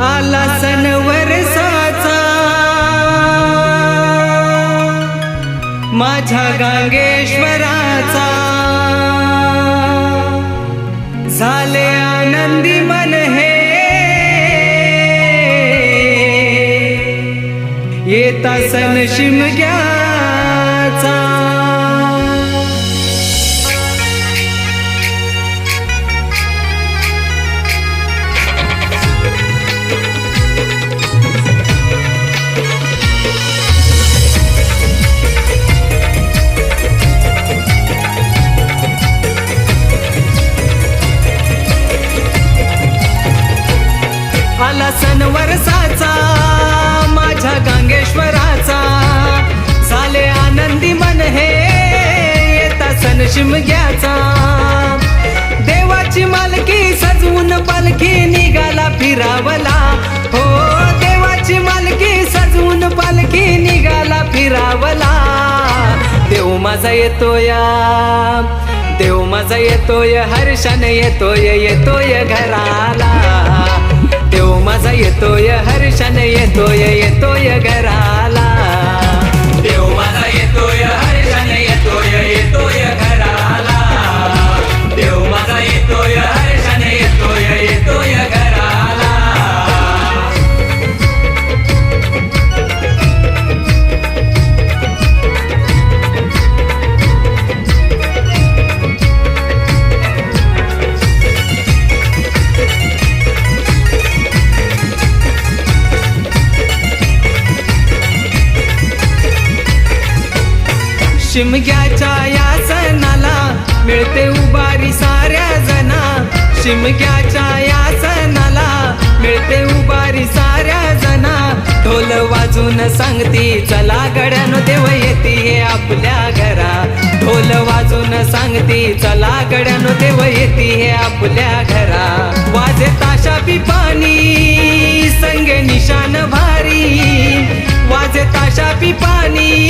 आला सण वरसाचा माझ्या गांगेश्वराचा. झाले आनंदी मन हे. येता सन शिमग्याचा. सण वरसाचा माझ्या गांगेश्वराचा. झाले आनंदी मन हे येता सण शिमग्याचा. देवाची मालकी सजवून पालखी निघाला फिरावला. हो देवाची मालकी सजवून पालखी निघाला फिरावला. देव माझा येतोया देव माझा येतोय हर्षान येतोय येतोय घराला. शिमग्याच्या या सणाला मिळते उभारी साऱ्या जना. शिमग्याच्या या सणाला मिळते उभारी साऱ्या जना. ढोल वाजून सांगती चला गड्यानो देव येते आपल्या घरा. ढोल वाजून सांगती चला गड्यानो देव येते आपल्या घरा. वाजे ताशा पिपाणी संगे निशान भारी. वाजे ताशा पिपाणी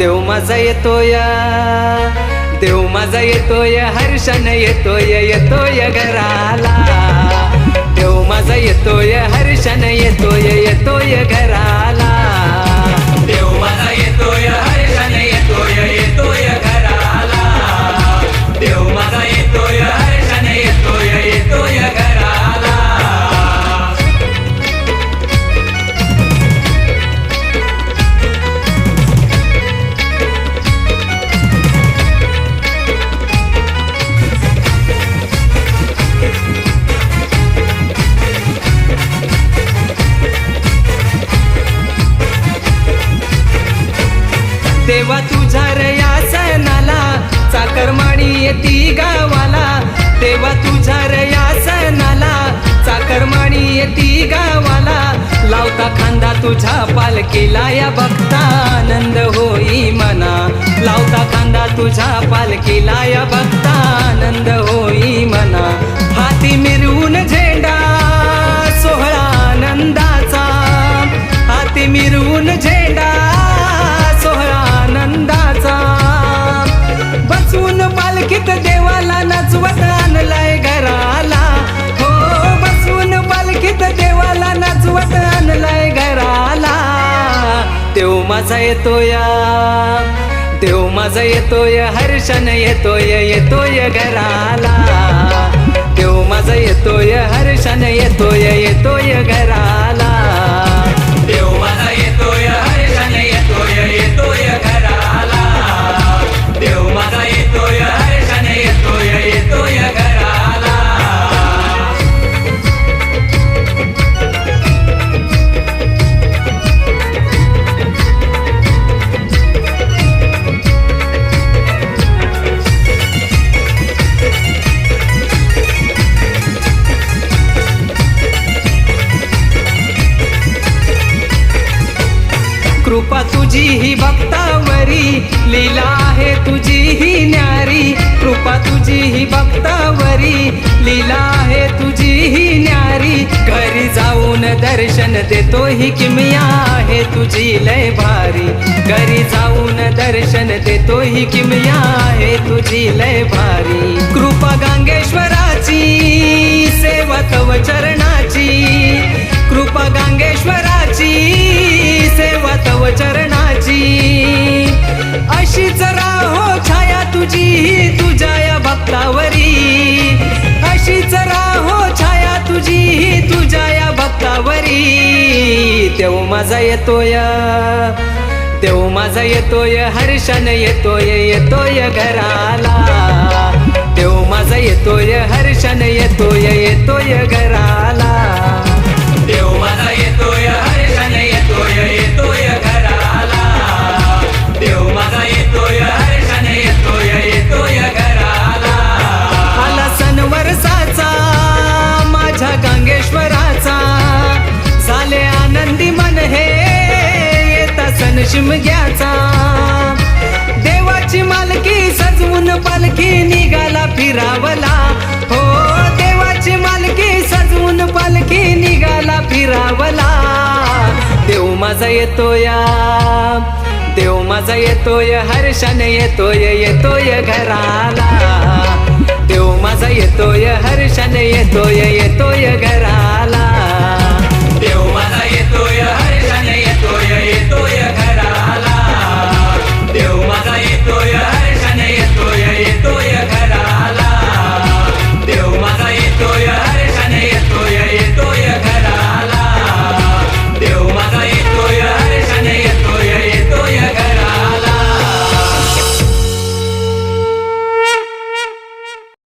देव माझा येतोय. देव माझा येतोय हर्षण येतोय येतोय घराला. देव माझा येतोय हर्षण येतोय येतोय घरा येती गावाला तेव्हा तुझ्या रया सणाला. चाकरमाणी येती गावाला लावता खांदा तुझ्या पालखीला या भक्ता आनंद होई मना लावता खांदा तुझ्या पालखीला या भक्ता येतोय. देव माझा येतोय हर्षण येतोय येतोय घराला. देव माझा येतोय हर्षण येतोय येतोय घराला. कृपा तुझी ही भक्तावरी लीला आहे तुझी ही न्यारी. कृपा तुझी ही भक्तावरी लीला आहे तुझी ही न्यारी. घरी जाऊन दर्शन देतो ही किमया आहे तुझी लय भारी. घरी जाऊन दर्शन देतो ही किमया आहे तुझी लय भारी. कृपा गांगेश्वरा माझा येतोय. देव माझा येतोय हर्षान येतोय येतोय घराला. देव माझा येतोय हर्षान येतोय येतोय घराला. दर्शन शिमग्याचा देवाची मालकी सजवून पालखी निघाला फिरावला. हो देवाची मालकी सजवून पालखी निघाला फिरावला. देव माझा येतोय देव माझा येतोय हर्षाने येतोय येतोय घराला. देव माझा येतोय हर्षाने येतोय येतोय घराला.